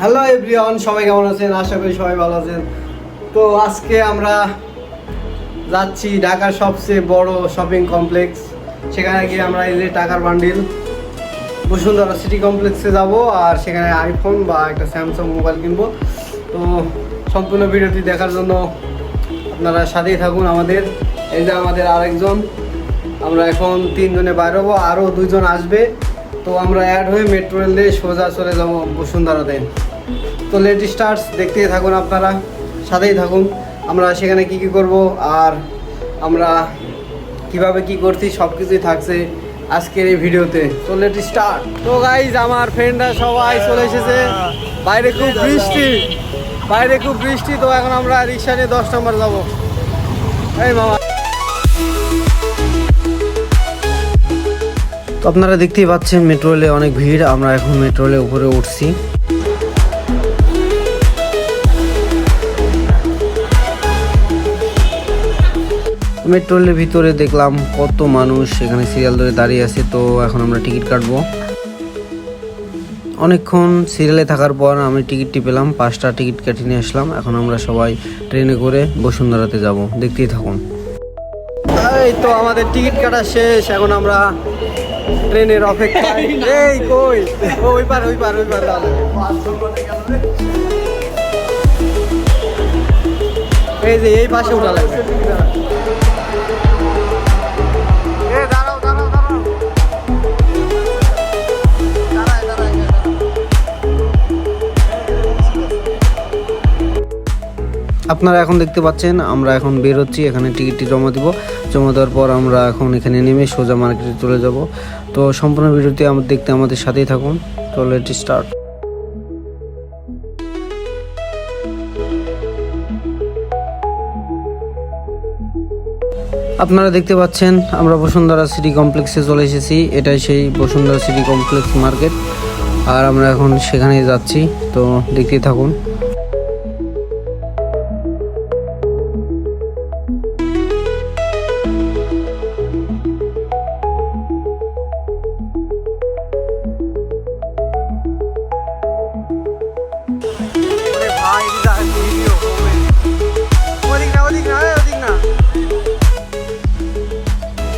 Hello everyone সবাই কেমন আছেন? আশা করি সবাই ভালো আছেন। তো আজকে আমরা যাচ্ছি ঢাকার সবচেয়ে বড় শপিং কমপ্লেক্স সেখানে গিয়ে আমরা এই যে টাকার বান্ডিল বসুন্ধরা সিটি কমপ্লেক্সে যাব আর সেখানে আইফোন বা একটা স্যামসাং মোবাইল কিনবো। তো সম্পূর্ণ ভিডিওটি দেখার জন্য আপনারা সাথেই থাকুন আমাদের। এই যে আমাদের আরেকজন, আমরা এখন তিনজনে বাইর হব আরও দুইজন আসবে। তো আমরা অ্যাড হয়ে মেট্রো রেল দিয়ে সোজা চলে যাব বসুন্ধরাতে তো লেট স্টার্স দেখতেই থাকুন আপনারা, সাথেই থাকুন। আমরা সেখানে কি কি করব আর আমরা কীভাবে কি করছি সব কিছুই থাকছে আজকের এই ভিডিওতে। তো লেট স্টার্ট তো গাইজ আমার ফ্রেন্ডরা সবাই চলে এসেছে। বাইরে খুব বৃষ্টি। বাইরে খুব বৃষ্টি, তো এখন আমরা রিক্সা নিয়ে দশ নম্বর যাব। এই মামা। আপনারা দেখতেই পাচ্ছেন মেট্রো রেলে অনেক ভিড়, আমরা এখন মেট্রো রেলে উপরে উঠছি। মেট্রো রেলের ভিতরে দেখলাম কত মানুষ, এখানে সিরিয়াল ধরে দাঁড়িয়ে আছে, তো এখন আমরা টিকিট কাটবো। অনেকক্ষণ সিরিয়ালে থাকার পর আমি টিকিটটি পেলাম, পাঁচটা টিকিট কেটে নিয়ে আসলাম, এখন আমরা সবাই ট্রেনে করে বসুন্ধরাতে যাব, দেখতেই থাকুন। এই তো আমাদের টিকিট কাটা শেষ, এখন আমরা ট্রেনের অপেক্ষা এই কই? ওই পার ওই পার ওই পার এই যে এই পাশে উঠা লাগবে। আপনারা এখন দেখতে পাচ্ছেন, আমরা এখন বের হচ্ছি, এখানে টিকিটটি জমা দিব। জমা দেওয়ার পর আমরা এখন এখানে নেমে সোজা মার্কেটে চলে যাব। তো সম্পূর্ণ ভিডিওটি আমাদের দেখতে আমাদের সাথেই থাকুন। তো লেট স্টার্ট। আপনারা দেখতে পাচ্ছেন, আমরা বসুন্ধরা সিটি কমপ্লেক্সে চলে এসেছি। এটাই সেই বসুন্ধরা সিটি কমপ্লেক্স মার্কেট। আর আমরা এখন সেখানে যাচ্ছি। তো দেখতেই থাকুন।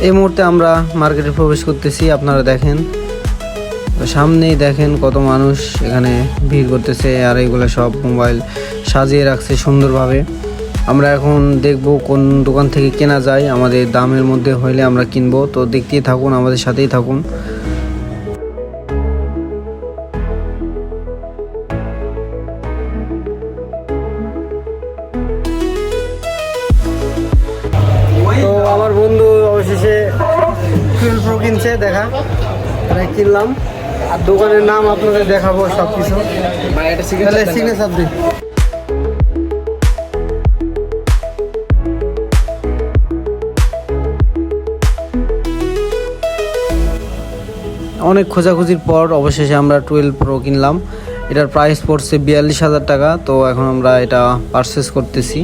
এই মুহূর্তে আমরা মার্কেটে প্রবেশ করতেছি, আপনারা দেখেন। সামনেই দেখেন কত মানুষ এখানে ভিড় করতেছে আর এইগুলো সব মোবাইল সাজিয়ে রাখছে সুন্দরভাবে। আমরা এখন দেখব কোন দোকান থেকে কেনা যায়, আমাদের দামের মধ্যে হইলে আমরা কিনবো। তো দেখতেই থাকুন, আমাদের সাথেই থাকুন। টুয়েলভ প্রো কিনছে দেখা। কিনলাম। আর দোকানের নাম আপনাদের দেখাবো সব কিছু তাহলে সিগনেচার দিন। অনেক খোঁজাখুঁজির পর অবশেষে আমরা টুয়েলভ প্রো কিনলাম। এটার প্রাইস পড়ছে বিয়াল্লিশ হাজার টাকা তো এখন আমরা এটা পারচেস করতেছি।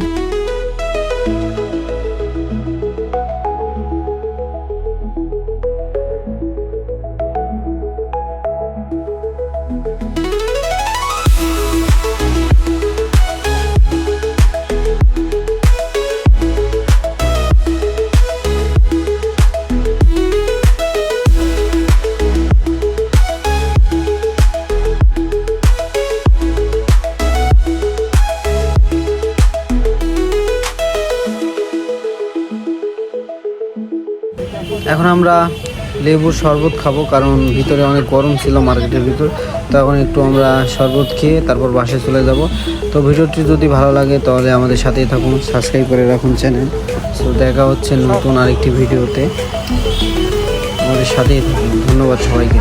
এখন আমরা লেবুর শরবত খাব, কারণ ভিতরে অনেক গরম ছিল মার্কেটের ভিতর। তো এখন একটু আমরা শরবত খেয়ে তারপর বাসে চলে যাব। তো ভিডিওটি যদি ভালো লাগে তাহলে আমাদের সাথেই থাকুন, সাবস্ক্রাইব করে রাখুন চ্যানেল। তো দেখা হচ্ছে নতুন আরেকটি ভিডিওতে। আমাদের সাথেই থাকুন। ধন্যবাদ সবাইকে।